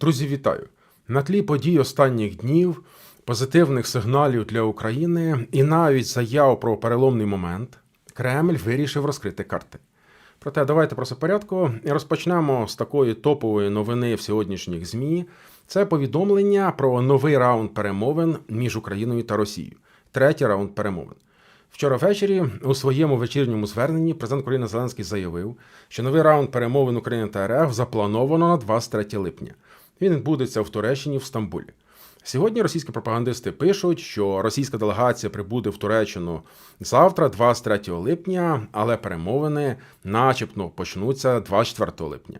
Друзі, вітаю! На тлі подій останніх днів, позитивних сигналів для України і навіть заяв про переломний момент, Кремль вирішив розкрити карти. Проте давайте про все порядку і розпочнемо з такої топової новини в сьогоднішніх ЗМІ. Це повідомлення про новий раунд перемовин між Україною та Росією. Третій раунд перемовин. Вчора ввечері у своєму вечірньому зверненні президент України Зеленський заявив, що новий раунд перемовин України та РФ заплановано на 23 липня. Він відбудеться в Туреччині в Стамбулі. Сьогодні російські пропагандисти пишуть, що російська делегація прибуде в Туреччину завтра, 23 липня, але перемовини, начебто, почнуться 24 липня.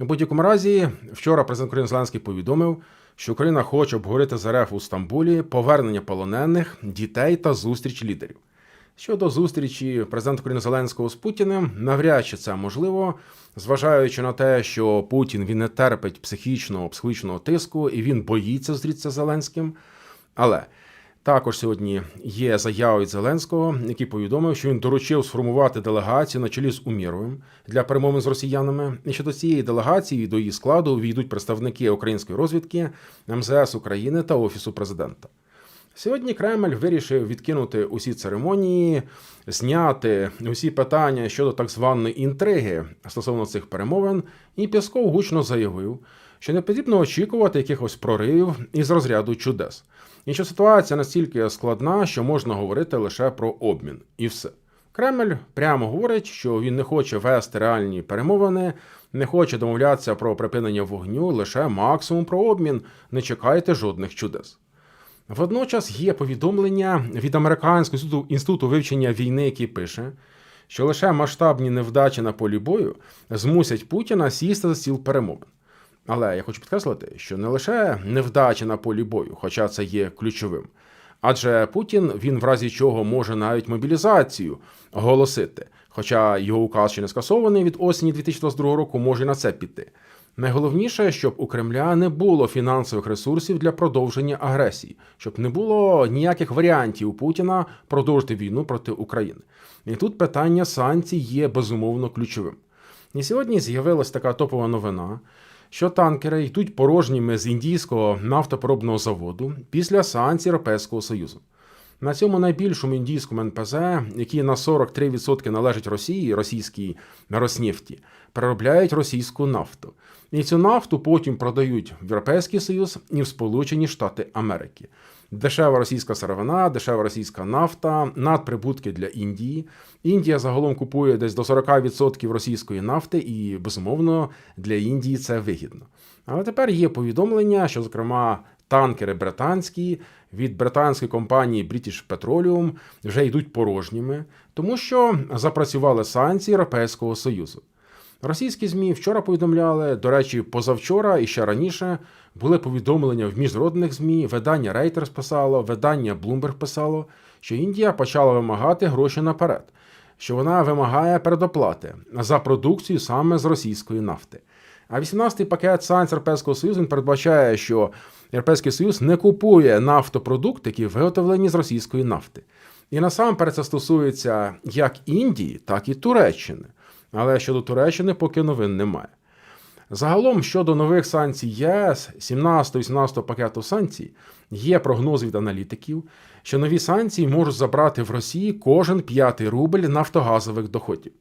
У будь-якому разі, вчора президент України Зеленський повідомив, що Україна хоче обговорити з РФ у Стамбулі повернення полонених, дітей та зустріч лідерів. Щодо зустрічі президента України Зеленського з Путіним, навряд чи це можливо, зважаючи на те, що Путін він не терпить психічного психічного тиску і він боїться зустрітися з Зеленським. Але також сьогодні є заява від Зеленського, який повідомив, що він доручив сформувати делегацію на чолі з Уміровим для перемовин з росіянами. І що до цієї делегації до її складу війдуть представники української розвідки, МЗС України та Офісу президента. Сьогодні Кремль вирішив відкинути усі церемонії, зняти усі питання щодо так званої інтриги стосовно цих перемовин, і Пєсков гучно заявив, що не потрібно очікувати якихось проривів із розряду чудес, і що ситуація настільки складна, що можна говорити лише про обмін, і все. Кремль прямо говорить, що він не хоче вести реальні перемовини, не хоче домовлятися про припинення вогню, лише максимум про обмін. Не чекайте жодних чудес. Водночас є повідомлення від Американського інституту, інституту вивчення війни, який пише, що лише масштабні невдачі на полі бою змусять Путіна сісти за стіл перемовин. Але я хочу підкреслити, що не лише невдачі на полі бою, хоча це є ключовим. Адже Путін він в разі чого може навіть мобілізацію оголосити. Хоча його указ ще не скасований від осені 2022 року, може і на це піти. Найголовніше, щоб у Кремля не було фінансових ресурсів для продовження агресії, щоб не було ніяких варіантів у Путіна продовжити війну проти України. І тут питання санкцій є безумовно ключовим. І сьогодні з'явилася така топова новина, що танкери йдуть порожніми з індійського нафтопоробного заводу після санкцій Європейського Союзу. На цьому найбільшому індійському НПЗ, який на 43% належить Росії, російській Роснефті, переробляють російську нафту. І цю нафту потім продають в Європейський Союз і в Сполучені Штати Америки. Дешева російська сировина, дешева російська нафта, надприбутки для Індії. Індія загалом купує десь до 40% російської нафти, і безумовно для Індії це вигідно. Але тепер є повідомлення, що, зокрема, танкери британські від британської компанії British Petroleum вже йдуть порожніми, тому що запрацювали санкції Європейського Союзу. Російські ЗМІ вчора повідомляли, до речі, позавчора і ще раніше були повідомлення в міжнародних ЗМІ, видання Reuters писало, видання Bloomberg писало, що Індія почала вимагати гроші наперед, що вона вимагає передоплати за продукцію саме з російської нафти. А 18-й пакет санкцій Європейського Союзу він передбачає, що Європейський Союз не купує нафтопродукти, які виготовлені з російської нафти. І насамперед це стосується як Індії, так і Туреччини. Але щодо Туреччини поки новин немає. Загалом щодо нових санкцій ЄС, 17-18 пакету санкцій, є прогнози від аналітиків, що нові санкції можуть забрати в Росії кожен п'ятий рубль нафтогазових доходів.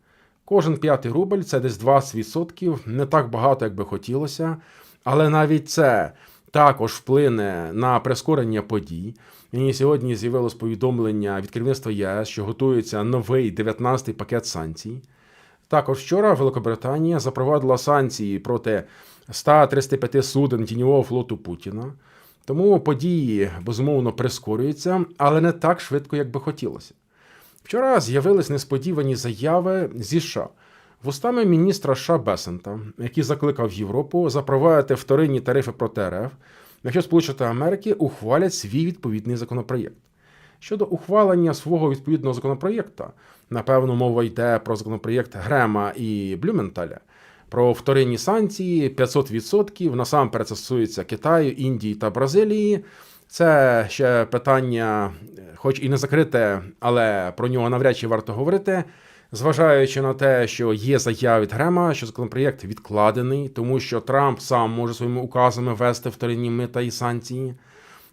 Кожен п'ятий рубль це десь 20%, не так багато, як би хотілося, але навіть це також вплине на прискорення подій. І сьогодні з'явилось повідомлення від керівництва ЄС, що готується новий 19-й пакет санкцій. Також вчора Великобританія запровадила санкції проти 135 суден тіньового флоту Путіна. Тому події безумовно прискорюються, але не так швидко, як би хотілося. Вчора з'явились несподівані заяви зі США вустами міністра США Бесента, який закликав Європу запровадити вторинні тарифи проти РФ, якщо Сполучені Америки ухвалять свій відповідний законопроєкт. Щодо ухвалення свого відповідного законопроєкта, напевно, мова йде про законопроєкт Грема і Блюменталя, про вторинні санкції 500%. Насамперед стосується Китаю, Індії та Бразилії. Це ще питання, хоч і не закрите, але про нього навряд чи варто говорити. Зважаючи на те, що є заява від Грема, що законопроєкт відкладений, тому що Трамп сам може своїми указами ввести вторинні мита і санкції.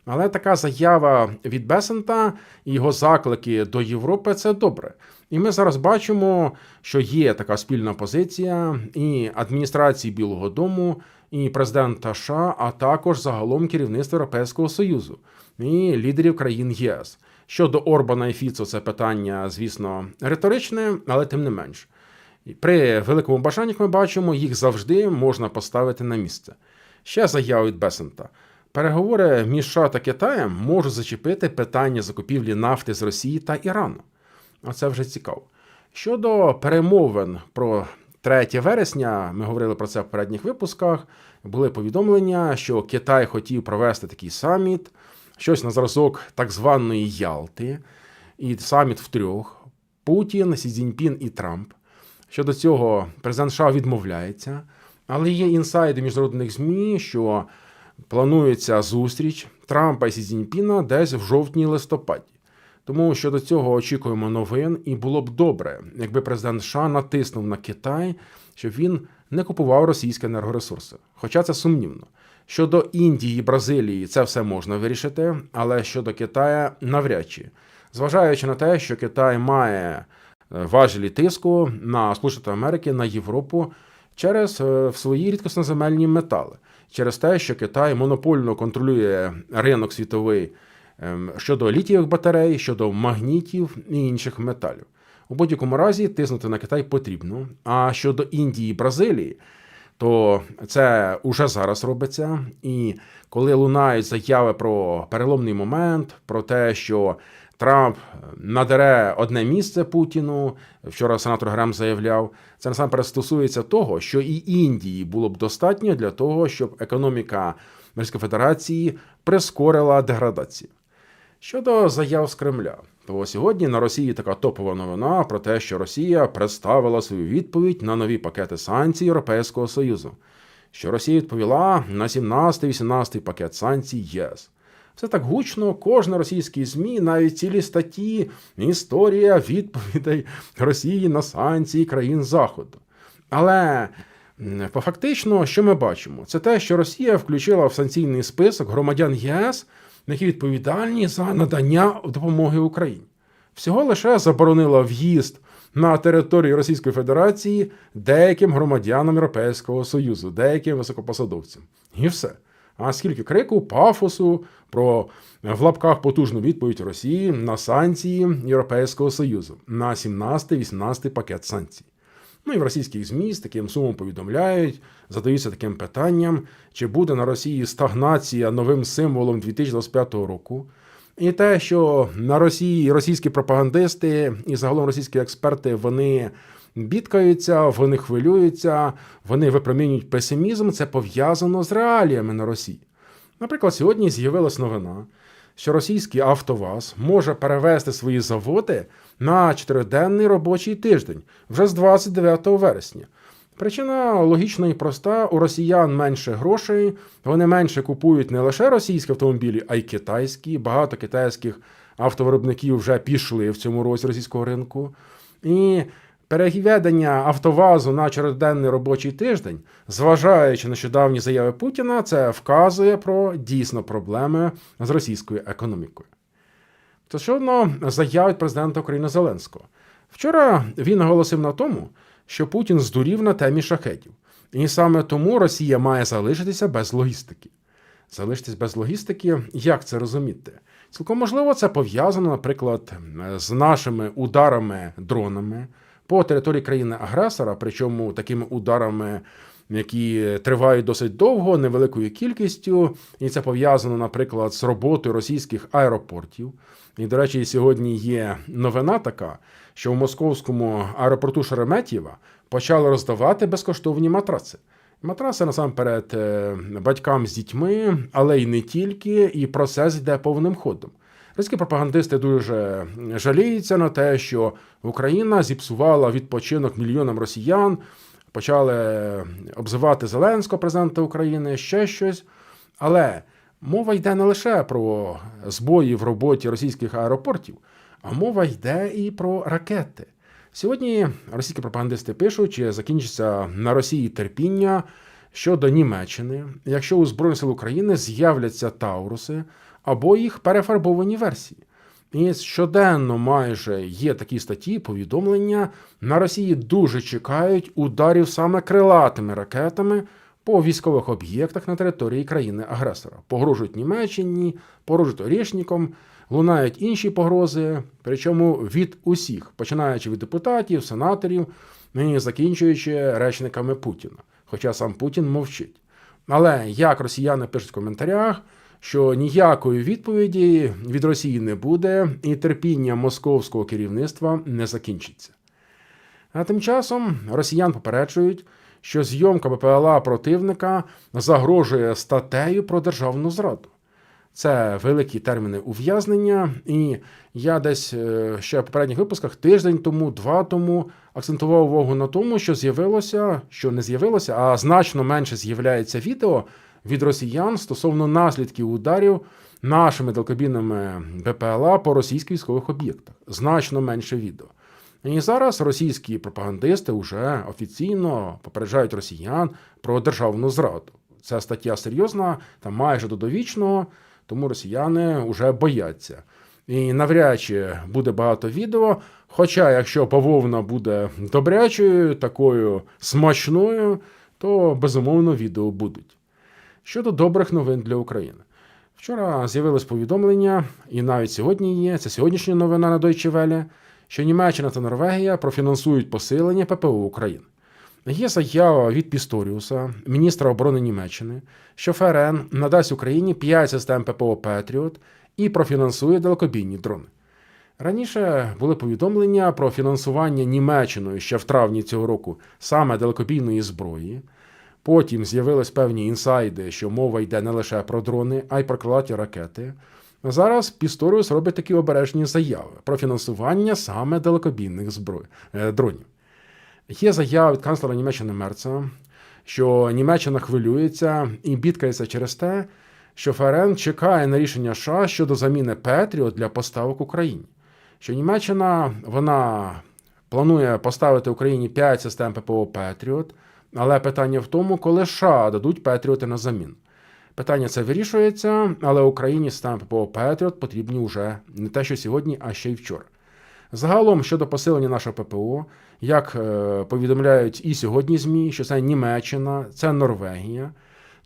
Але така заява від Бесента і його заклики до Європи це добре. І ми зараз бачимо, що є така спільна позиція і адміністрації Білого Дому, і президента США, а також загалом керівництва Європейського Союзу і лідерів країн ЄС. Щодо Орбана і Фіцо, це питання, звісно, риторичне, але тим не менш. При великому бажанні, як ми бачимо, їх завжди можна поставити на місце. Ще заява від Бесента. Переговори між США та Китаєм можуть зачепити питання закупівлі нафти з Росії та Ірану. Оце вже цікаво. Щодо перемовин про 3 вересня, ми говорили про це в передніх випусках. Були повідомлення, що Китай хотів провести такий саміт, щось на зразок так званої Ялти, і саміт в трьох: Путін, Сі Цзіньпін і Трамп. Щодо цього, президент США відмовляється, але є інсайди міжнародних ЗМІ, що планується зустріч Трампа і Сі Цзіньпіна десь в жовтні-листопаді. Тому щодо цього очікуємо новин, і було б добре, якби президент США натиснув на Китай, щоб він не купував російські енергоресурси. Хоча це сумнівно. Щодо Індії Бразилії, це все можна вирішити, але щодо Китаю навряд чи. Зважаючи на те, що Китай має е, важелі тиску на Сполучені Америки, на Європу через е, свої рідкосноземельні метали, через те, що Китай монопольно контролює ринок світовий щодо літієвих батарей, щодо магнітів і інших металів. У будь-якому разі тиснути на Китай потрібно. А щодо Індії і Бразилії, то це уже зараз робиться. І коли лунають заяви про переломний момент, про те, що Трамп надере одне місце Путіну. Вчора сенатор Грем заявляв, це насамперед стосується того, що і Індії було б достатньо для того, щоб економіка Російської Федерації прискорила деградацію. Щодо заяв з Кремля, то сьогодні на Росії така топова новина про те, що Росія представила свою відповідь на нові пакети санкцій Європейського Союзу. Що Росія відповіла на 17-18 пакет санкцій ЄС. Все так гучно, кожна російські ЗМІ, навіть цілі статті, історія відповідей Росії на санкції країн Заходу. Але по фактично, що ми бачимо, це те, що Росія включила в санкційний список громадян ЄС, які відповідальні за надання допомоги Україні. Всього лише заборонила в'їзд на територію Російської Федерації деяким громадянам Європейського Союзу, деяким високопосадовцям. І все. А скільки крику, пафосу про в лапках потужну відповідь Росії на санкції Європейського Союзу на 17-18 пакет санкцій. Ну і в російських ЗМІ з таким сумом повідомляють, задаються таким питанням, чи буде на Росії стагнація новим символом 2025 року. І те, що на Росії російські пропагандисти і загалом російські експерти вони бідкаються, вони хвилюються, вони випромінюють песимізм. Це пов'язано з реаліями на Росії. Наприклад, сьогодні з'явилась новина, що російський Автоваз може перевести свої заводи на чотириденний робочий тиждень вже з 29 вересня. Причина логічна і проста: у росіян менше грошей, вони менше купують не лише російські автомобілі, а й китайські. Багато китайських автовиробників вже пішли в цьому році російського ринку. І переведення Автовазу на чотириденний робочий тиждень, зважаючи на нещодавні заяви Путіна, це вказує про дійсно проблеми з російською економікою. Стосовно заявить президента України Зеленського. Вчора він наголосив на тому, що Путін здурів на темі шахетів. І саме тому Росія має залишитися без логістики. Залишитись без логістики, як це розуміти? Цілком можливо, це пов'язано, наприклад, з нашими ударами дронами по території країни-агресора, причому такими ударами, які тривають досить довго, невеликою кількістю, і це пов'язано, наприклад, з роботою російських аеропортів. І, до речі, сьогодні є новина така, що в московському аеропорту Шереметьєва почали роздавати безкоштовні матраци. Матраси насамперед е, батькам з дітьми, але й не тільки, і процес йде повним ходом. Російські пропагандисти дуже жаліються на те, що Україна зіпсувала відпочинок мільйонам росіян, почали обзивати Зеленського, президента України, ще щось. Але мова йде не лише про збої в роботі російських аеропортів, а мова йде і про ракети. Сьогодні російські пропагандисти пишуть, чи закінчиться на Росії терпіння щодо Німеччини, якщо у Збройних сил України з'являться Тауруси або їх перефарбовані версії. І щоденно майже є такі статті, повідомлення на Росії дуже чекають ударів саме крилатими ракетами по військових об'єктах на території країни-агресора. Погрожують Німеччині, погрожують Орішніком, лунають інші погрози, причому від усіх, починаючи від депутатів, сенаторів і закінчуючи речниками Путіна. Хоча сам Путін мовчить. Але як росіяни пишуть в коментарях, що ніякої відповіді від Росії не буде, і терпіння московського керівництва не закінчиться. А тим часом росіян попереджують, що зйомка БПЛА противника загрожує статтею про державну зраду. Це великі терміни ув'язнення, і я десь е, ще в попередніх випусках тиждень тому, два тому акцентував увагу на тому, що з'явилося, що не з'явилося, а значно менше з'являється відео від росіян стосовно наслідків ударів нашими далекобійними БПЛА по російських військових об'єктах. Значно менше відео. І зараз російські пропагандисти вже офіційно попереджають росіян про державну зраду. Ця стаття серйозна, там майже до довічного, тому росіяни вже бояться. І навряд чи буде багато відео. Хоча, якщо бавовна буде добрячою, такою смачною, то безумовно відео будуть. Щодо добрих новин для України. Вчора з'явилось повідомлення, і навіть сьогодні є, це сьогоднішня новина на Deutsche Welle, що Німеччина та Норвегія профінансують посилення ППО України. Є заява від Пісторіуса, міністра оборони Німеччини, що ФРН надасть Україні 5 систем ППО Петріот і профінансує далекобійні дрони. Раніше були повідомлення про фінансування Німеччиною ще в травні цього року саме далекобійної зброї. Потім з'явились певні інсайди, що мова йде не лише про дрони, а й про крилаті ракети. Зараз Пісторіус робить такі обережні заяви про фінансування саме далекобійних зброй, е, дронів. Є заява від канцлера Німеччини Мерца, що Німеччина хвилюється і бідкається через те, що ФРН чекає на рішення США щодо заміни Петріот для поставок Україні. Що Німеччина вона планує поставити Україні 5 систем ППО Петріот, але питання в тому, коли США дадуть Петріоти на заміну. Питання це вирішується, але Україні системи ППО Петріот потрібні вже не те, що сьогодні, а ще й вчора. Загалом щодо посилення нашого ППО, як е, повідомляють і сьогодні ЗМІ, що це Німеччина, це Норвегія,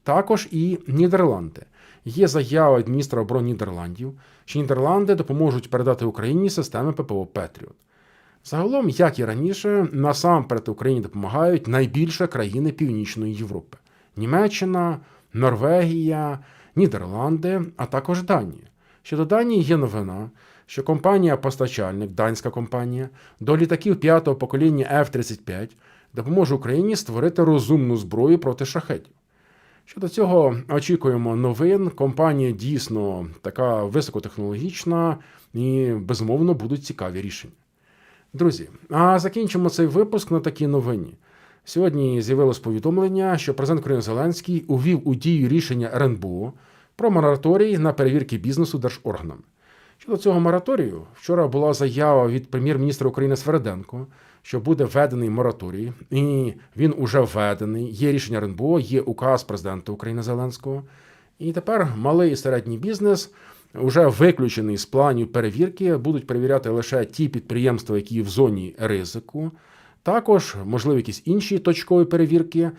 також і Нідерланди. Є заява від міністра оборони Нідерландів, що Нідерланди допоможуть передати Україні системи ППО Петріот. Загалом, як і раніше, насамперед Україні допомагають найбільше країни Північної Європи: Німеччина, Норвегія, Нідерланди, а також Данія. Щодо Данії є новина, що компанія-постачальник, данська компанія, до літаків п'ятого покоління F-35 допоможе Україні створити розумну зброю проти шахетів. Щодо цього очікуємо новин. Компанія дійсно така високотехнологічна і, безумовно, будуть цікаві рішення. Друзі, а закінчимо цей випуск на такій новині. Сьогодні з'явилось повідомлення, що президент України Зеленський увів у дію рішення РНБО про мораторій на перевірки бізнесу держорганами. Щодо цього мораторію, вчора була заява від прем'єр-міністра України Свереденко, що буде введений мораторій, і він уже введений. Є рішення РНБО, є указ президента України Зеленського. І тепер малий і середній бізнес вже виключений з планів перевірки, будуть перевіряти лише ті підприємства, які в зоні ризику. Також, можливо, якісь інші точкові перевірки.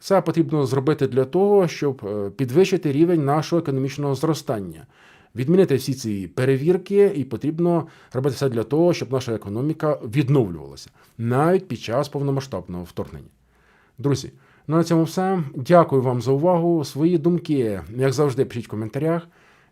Це потрібно зробити для того, щоб е, підвищити рівень нашого економічного зростання. Відмінити всі ці перевірки, і потрібно робити все для того, щоб наша економіка відновлювалася навіть під час повномасштабного вторгнення. Друзі, ну на цьому все. Дякую вам за увагу. Свої думки, як завжди, пишіть в коментарях.